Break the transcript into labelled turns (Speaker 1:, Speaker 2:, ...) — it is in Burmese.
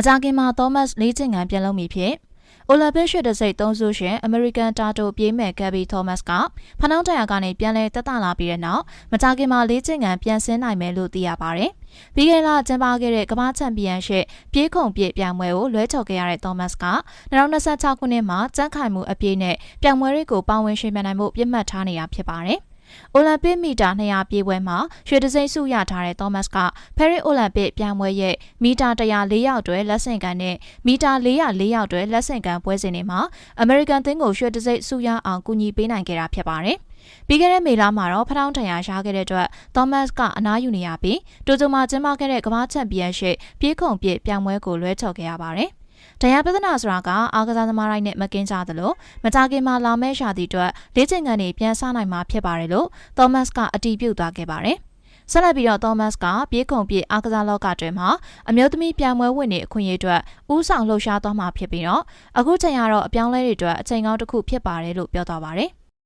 Speaker 1: မကြခင်မှာသောမတ်လေ့ကျင့်ခန်းပြန်လုပ်မိဖြစ်အိုလံပစ်ရွှေတစိတ်သုံးစုရှင်အမေရိကန်တာတိုပြေးမဲ့ဂက်ဘီသောမတ်ကဖနောင်းတရာကနေပြန်လဲတက်တာလာပြီးတဲ့နောက်မကြခင်မှာလေ့ကျင့်ခန်းပြန်ဆင်းနိုင်မယ်လို့သိရပါတယ်။ပြီးခဲ့တဲ့လကျင်းပခဲ့တဲ့ကမ္ဘာချန်ပီယံရှစ်ပြေးခုံပြေးပြိုင်ပွဲကိုလွဲချော်ခဲ့ရတဲ့သောမတ်က2026ခုနှစ်မှာစမ်းခိုင်မှုအပြည့်နဲ့ပြိုင်ပွဲတွေကိုပါဝင်ရှင်ပြနိုင်မှုပြစ်မှတ်ထားနေတာဖြစ်ပါတယ်။ အိုလံပစ်မီတာ200ပြေးပွဲမှာရွှေတံဆိပ်ဆုရထားတဲ့သောမတ်ကဖယ်ရစ်အိုလံပစ်ပြိုင်ပွဲရဲ့မီတာ100 4ရောက်တွဲလက်ဆင့်ကန်နဲ့မီတာ400 4ရောက်တွဲလက်ဆင့်ကန်ပွဲစဉ်တွေမှာအမေရိကန်သင်းကိုရွှေတံဆိပ်ဆုရအောင်ကူညီပေးနိုင်ခဲ့တာဖြစ်ပါတယ်။ပြီးခဲ့တဲ့မေလမှာတော့ဖထောင်းထံရရှားခဲ့တဲ့အတွက်သောမတ်ကအနားယူနေရပြီးတိုကျိုမှာကျင်းပခဲ့တဲ့ကမ္ဘာ့ချန်ပီယံရှစ်ပြေးခုံပြေးပြိုင်ပွဲကိုလွဲချော်ခဲ့ရပါတယ်။ တရားပြဿနာဆိုတာကအားကစားသမားတိုင်းနဲ့မကင်းကြသလိုမကြခင်မှာလာမဲ့ရှာသည့်အတွက်လေ့ကျင့်ခန်းတွေပြန်ဆနိုင်မှာဖြစ်ပါတယ်လို့သောမတ်ကအတည်ပြုသွားခဲ့ပါတယ်။ဆက်လက်ပြီးတော့သောမတ်ကပြေးခုံပြေးအားကစားလောကတွင်မှာအမျိုးသမီးပြိုင်ပွဲဝင်နေအခွင့်အရေးအတွက်ဥဆောင်လှုပ်ရှားသွားမှာဖြစ်ပြီးတော့အခုချိန်ကတော့အပြောင်းလဲတွေအတွက်အချိန်ကောင်းတစ်ခုဖြစ်ပါတယ်လို့ပြောသွားပါတယ်